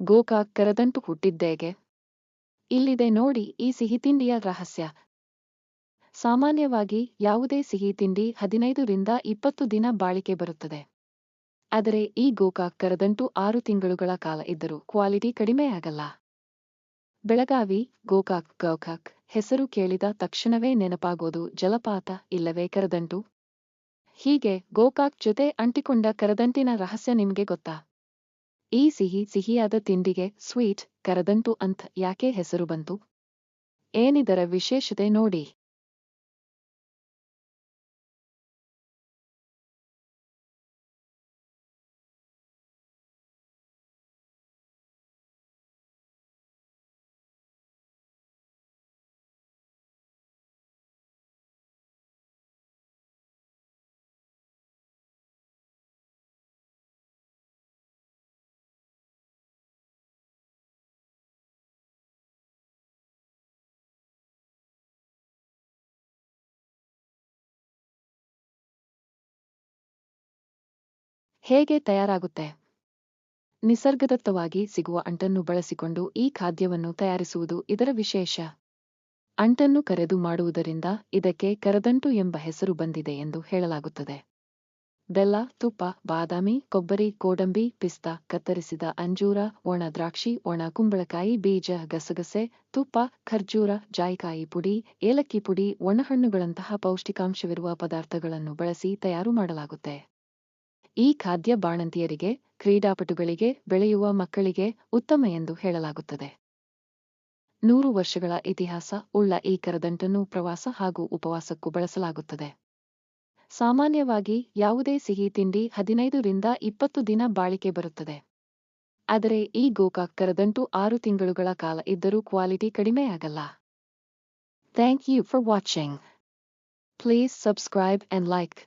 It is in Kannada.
ಗೋಕಾಕ್ ಕರದಂಟು ಹುಟ್ಟಿದ್ದೇಗೆ. ಇಲ್ಲಿದೆ ನೋಡಿ ಈ ಸಿಹಿತಿಂಡಿಯ ರಹಸ್ಯ. ಸಾಮಾನ್ಯವಾಗಿ ಯಾವುದೇ ಸಿಹಿ ತಿಂಡಿ ಹದಿನೈದು ರಿಂದ ಇಪ್ಪತ್ತು ದಿನ ಬಾಳಿಕೆ ಬರುತ್ತದೆ. ಆದರೆ ಈ ಗೋಕಾಕ್ ಕರದಂಟು ಆರು ತಿಂಗಳುಗಳ ಕಾಲ ಇದ್ದರೂ ಕ್ವಾಲಿಟಿ ಕಡಿಮೆಯಾಗಲ್ಲ. ಬೆಳಗಾವಿ ಗೋಕಾಕ್ ಗೋಕಾಕ್ ಹೆಸರು ಕೇಳಿದ ತಕ್ಷಣವೇ ನೆನಪಾಗೋದು ಜಲಪಾತ ಇಲ್ಲವೇ ಕರದಂಟು? ಹೀಗೆ ಗೋಕಾಕ್ ಜೊತೆ ಅಂಟಿಕೊಂಡ ಕರದಂಟಿನ ರಹಸ್ಯ ನಿಮ್ಗೆ ಗೊತ್ತಾ? ಈ ಸಿಹಿ ಸಿಹಿಯಾದ ತಿಂಡಿಗೆ ಸ್ವೀಟ್ ಕರದಂಟು ಅಂತ್ ಯಾಕೆ ಹೆಸರು ಬಂತು? ಏನಿದರ ವಿಶೇಷತೆ ನೋಡಿ. ಹೇಗೆ ತಯಾರಾಗುತ್ತೆ? ನಿಸರ್ಗದತ್ತವಾಗಿ ಸಿಗುವ ಅಂಟನ್ನು ಬಳಸಿಕೊಂಡು ಈ ಖಾದ್ಯವನ್ನು ತಯಾರಿಸುವುದು ಇದರ ವಿಶೇಷ. ಅಂಟನ್ನು ಕರೆದು ಮಾಡುವುದರಿಂದ ಇದಕ್ಕೆ ಕರದಂಟು ಎಂಬ ಹೆಸರು ಬಂದಿದೆ ಎಂದು ಹೇಳಲಾಗುತ್ತದೆ. ಬೆಲ್ಲ, ತುಪ್ಪ, ಬಾದಾಮಿ, ಕೊಬ್ಬರಿ ಕೋಡಂಬಿ ಪಿಸ್ತಾ, ಕತ್ತರಿಸಿದ ಅಂಜೂರ, ಒಣ ದ್ರಾಕ್ಷಿ, ಒಣ ಕುಂಬಳಕಾಯಿ, ಬೀಜ, ಗಸಗಸೆ, ತುಪ್ಪ, ಖರ್ಜೂರ, ಜಾಯಿಕಾಯಿ ಪುಡಿ, ಏಲಕ್ಕಿ ಪುಡಿ ಒಣಹಣ್ಣುಗಳಂತಹ ಪೌಷ್ಟಿಕಾಂಶವಿರುವ ಪದಾರ್ಥಗಳನ್ನು ಬಳಸಿ ತಯಾರು ಮಾಡಲಾಗುತ್ತೆ. ಈ ಖಾದ್ಯ ಬಾಣಂತಿಯರಿಗೆ, ಕ್ರೀಡಾಪಟುಗಳಿಗೆ, ಬೆಳೆಯುವ ಮಕ್ಕಳಿಗೆ ಉತ್ತಮ ಎಂದು ಹೇಳಲಾಗುತ್ತದೆ. ನೂರು ವರ್ಷಗಳ ಇತಿಹಾಸ ಉಳ್ಳ ಈ ಕರದಂಟನ್ನು ಪ್ರವಾಸ ಹಾಗೂ ಉಪವಾಸಕ್ಕೂ ಬಳಸಲಾಗುತ್ತದೆ. ಸಾಮಾನ್ಯವಾಗಿ ಯಾವುದೇ ಸಿಹಿ ತಿಂಡಿ ಹದಿನೈದು ರಿಂದ ಇಪ್ಪತ್ತು ದಿನ ಬಾಳಿಕೆ ಬರುತ್ತದೆ. ಆದರೆ ಈ ಗೋಕಾಕ್ ಕರದಂಟು ಆರು ತಿಂಗಳುಗಳ ಕಾಲ ಇದ್ದರೂ quality ಕಡಿಮೆಯಾಗಲ್ಲ. Thank you for watching. Please subscribe and like.